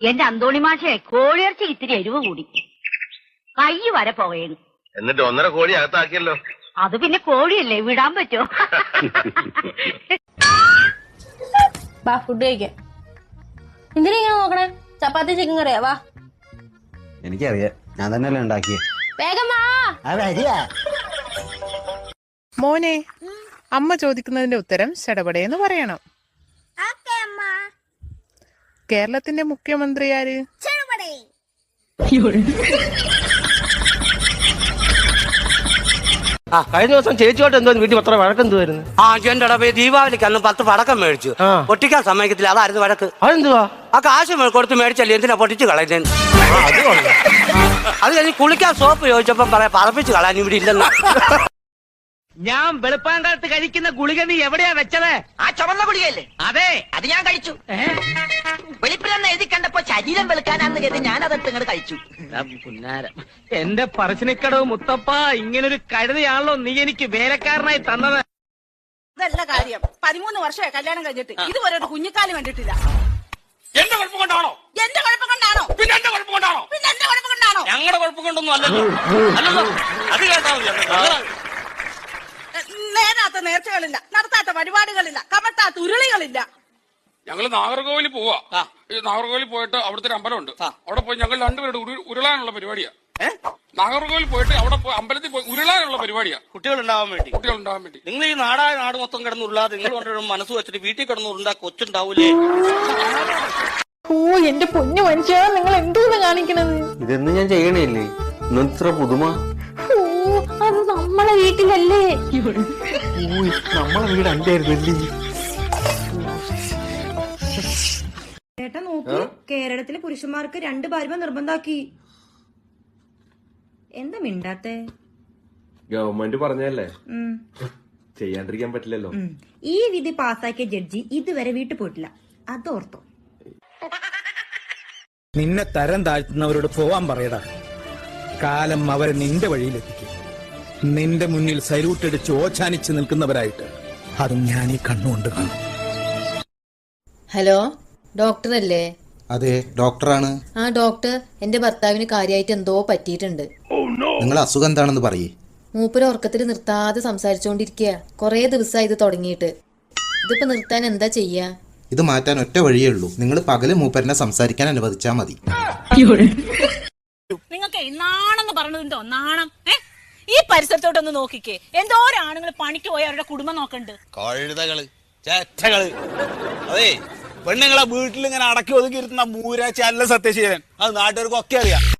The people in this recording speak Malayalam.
എന്റെ അന്തോണി മാഷെ കോഴിയിറച്ചി ഇത്തിരി എരിവ് കൂടി. കൈ വരെ പുകയുന്നു. എന്നിട്ട് ഒന്നര കോഴി അകത്താക്കിയല്ലോ. അത് പിന്നെ കോഴിയല്ലേ വിടാൻ പറ്റോ? വാ ഫുഡ് കഴിക്കാം എന്തിനാ ഇങ്ങനെ നോക്കണേ? ചപ്പാത്തി ചിക്കൻ കറിയാ? വാ. എനിക്കറിയാം. ഞാൻ തന്നെയല്ലേ ഉണ്ടാക്കിയേ. വേഗം വാ. മോനെ അമ്മ ചോദിക്കുന്നതിന്റെ ഉത്തരം ശടപടയെന്ന് പറയണം. കേരളത്തിന്റെ മുഖ്യമന്ത്രി ആര് ആ കഴിഞ്ഞ ദിവസം ചേച്ചിയോട്ട് എന്തോ വീട്ടിൽ അത്ര വഴക്കെന്തുവായിരുന്നു ആ എന്റെ ഇടവേ ദീപാവലിക്ക് അന്ന് പത്ത് പടക്കം മേടിച്ചു. പൊട്ടിക്കാൻ സമ്മതിക്കത്തില്ല അതായിരുന്നു വഴക്ക്. അതെന്തുവാ? ആ കാശ് മേ- കൊടുത്ത് മേടിച്ചല്ലേ എന്തിനാ പൊട്ടിച്ച് കളയുന്നത് അത് അത് കഴിഞ്ഞ് കുളിക്കാൻ സോപ്പ് ചോദിച്ചപ്പം പറയാ പറപ്പിച്ച് കളയാൻ ഇവിടെ ഇല്ലെന്ന്. ഞാൻ വെളുപ്പാങ്കാലത്ത് കഴിക്കുന്ന ഗുളിക നീ എവിടെയാ വെച്ചത്? ആ ചുവന്ന ഗുളികയല്ലേ? അതെ. അത് ഞാൻ കഴിച്ചു. വെളിപ്പിലെന്ന് എഴുതി കണ്ടപ്പോ ശരീരം വെളുക്കാനാന്ന് കരുതി ഞാൻ അതെടുത്ത് ഇങ്ങോട്ട് കഴിച്ചു പുന്നാരം. എന്റെ പറശ്ശിനിക്കടവ് മുത്തപ്പ ഇങ്ങനൊരു കഴുതയാണല്ലോ നീ എനിക്ക് വേലക്കാരനായി തന്നത്. അതല്ല കാര്യം. പതിമൂന്ന് വർഷമായി കല്യാണം കഴിഞ്ഞിട്ട്. ഇതുവരെ ഒരു കുഞ്ഞിക്കാലം കണ്ടിട്ടില്ല. എന്റെ കുഴപ്പം കൊണ്ടാണോ? എന്റെ കുഴപ്പം കൊണ്ടാണോ? പിന്നെ എന്റെ കുഴപ്പം കൊണ്ടാണോ? പിന്നെ എന്റെ കുഴപ്പം കൊണ്ടാണോ? ഞങ്ങളുടെ കുഴപ്പം കൊണ്ടൊന്നും അല്ലല്ലോ. അല്ലല്ലോ. അത് കേട്ടാ മതി. നേരാത്ത നേർച്ചകളില്ല നടത്താത്ത പരിപാടികളില്ല കമത്താത്ത ഉരുളികളില്ല. ഞങ്ങൾ നാഗർകോവിൽ പോവാ. ഈ നാഗർകോവിൽ പോയിട്ട് അവിടുത്തെ ഒരു അമ്പലമുണ്ട്. അവിടെ പോയി ഞങ്ങൾ രണ്ടുപേരുടെ ഉരു- ഉരുളാനുള്ള പരിപാടിയാ. നാഗർകോവിൽ പോയിട്ട് അവിടെ അമ്പലത്തിൽ പോയി ഉരുളാനുള്ള പരിപാടിയാ. കുട്ടികൾ ഉണ്ടാവാൻ വേണ്ടി. കുട്ടികൾ ഉണ്ടാവാൻ വേണ്ടി. നിങ്ങൾ ഈ നാടായ നാട് മൊത്തം കിടന്നുള്ളാതെ നിങ്ങൾ കൊണ്ടുവരും മനസ്സ് വെച്ചിട്ട് വീട്ടിൽ കിടന്നുണ്ടാ കൊച്ചുണ്ടാവൂലേ? ഓ എന്റെ പൊന്നു മനുഷ്യ നിങ്ങൾ എന്തോന്ന് കാണിക്കണത്? ഇതൊന്നും ഞാൻ ചെയ്യണില്ലേ? ഇത്ര പുതുമ. ഓ അത് നമ്മളെ വീട്ടിലല്ലേ? നമ്മളെ വീട് എന്റെ ആയിരുന്നല്ലേ ചേട്ടാ നോക്ക്. കേരളത്തിലെ പുരുഷന്മാർക്ക് രണ്ട് ഭാര്യ നിർബന്ധാക്കി എന്താ മിണ്ടാത്തെ? ഗവൺമെന്റ് പറഞ്ഞല്ലേ ചെയ്യാണ്ടിരിക്കാൻ പറ്റില്ലല്ലോ. ഈ വിധി പാസാക്കിയ ജഡ്ജി ഇതുവരെ വീട്ടിൽ പോയിട്ടില്ല. അതോർത്തോ. നിന്നെ തരം താഴ്ത്തുന്നവരോട് പോവാൻ പറയടാ. കാലം അവരെ നിന്റെ വഴിയിലെത്തിക്കും. നിന്റെ മുന്നിൽ സല്യൂട്ട് അടിച്ച് ഓച്ചാനിച്ച് നിൽക്കുന്നവരായിട്ട്. അതും ഞാൻ ഈ കണ്ണുകൊണ്ട് കാണും. ഹലോ ഡോക്ടർ അല്ലേ അതെ ഡോക്ടറാണ്. ആ ഡോക്ടർ എന്റെ ഭർത്താവിന് കാര്യമായിട്ട് എന്തോ പറ്റിയിട്ടുണ്ട്. നിങ്ങൾ അസുഖം എന്താണെന്ന് പറയേ. മൂപ്പര് ഉറക്കത്തിൽ നിർത്താതെ സംസാരിച്ചുകൊണ്ടിരിക്കുക കുറേ ദിവസമായി ഇത് തുടങ്ങിയിട്ട്. ഇതിപ്പോ നിർത്താൻ എന്താ ചെയ്യാ? ഇത് മാറ്റാൻ ഒറ്റ വഴിയേ ഉള്ളൂ. നിങ്ങൾ പകൽ മൂപ്പരനെ സംസാരിക്കാൻ അനുവദിച്ചാ മതി. നിങ്ങൾക്ക് നാണെന്ന് പറഞ്ഞതിന്റെ ഈ പരിസരത്തോട്ടൊന്ന് നോക്കിക്കേ. എന്തോരം ആണുങ്ങൾ പണിക്ക് പോയി അവരുടെ കുടുംബം നോക്കണ്ട്. കഴുതകൾ ചേറ്റകൾ അതെ പെണ്ണുങ്ങളെ വീട്ടിൽ ഇങ്ങനെ അടക്കി ഒതുക്കിയിരുത്തുന്ന മൂരാച്ചല്ല സത്യശീലൻ. അത് നാട്ടുകാർക്കൊക്കെ അറിയാം.